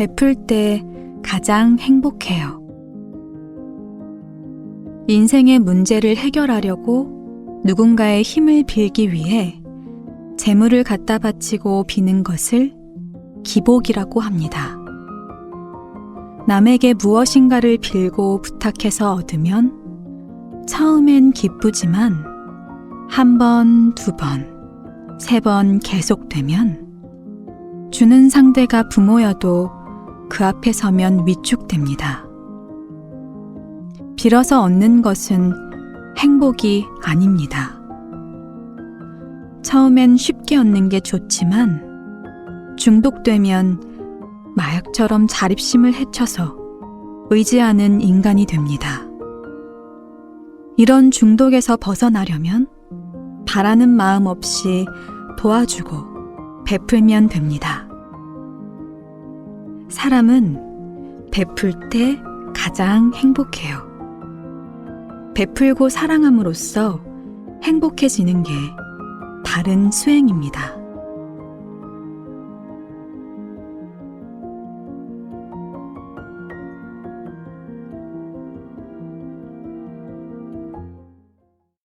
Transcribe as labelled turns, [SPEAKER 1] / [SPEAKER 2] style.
[SPEAKER 1] 베풀 때 가장 행복해요. 인생의 문제를 해결하려고 누군가의 힘을 빌기 위해 재물을 갖다 바치고 비는 것을 기복이라고 합니다. 남에게 무엇인가를 빌고 부탁해서 얻으면 처음엔 기쁘지만 한 번, 두 번, 세 번 계속되면 주는 상대가 부모여도 그 앞에 서면 위축됩니다. 빌어서 얻는 것은 행복이 아닙니다. 처음엔 쉽게 얻는 게 좋지만 중독되면 마약처럼 자립심을 해쳐서 의지하는 인간이 됩니다. 이런 중독에서 벗어나려면 바라는 마음 없이 도와주고 베풀면 됩니다. 사람은 베풀 때 가장 행복해요. 베풀고 사랑함으로써 행복해지는 게 바른 수행입니다.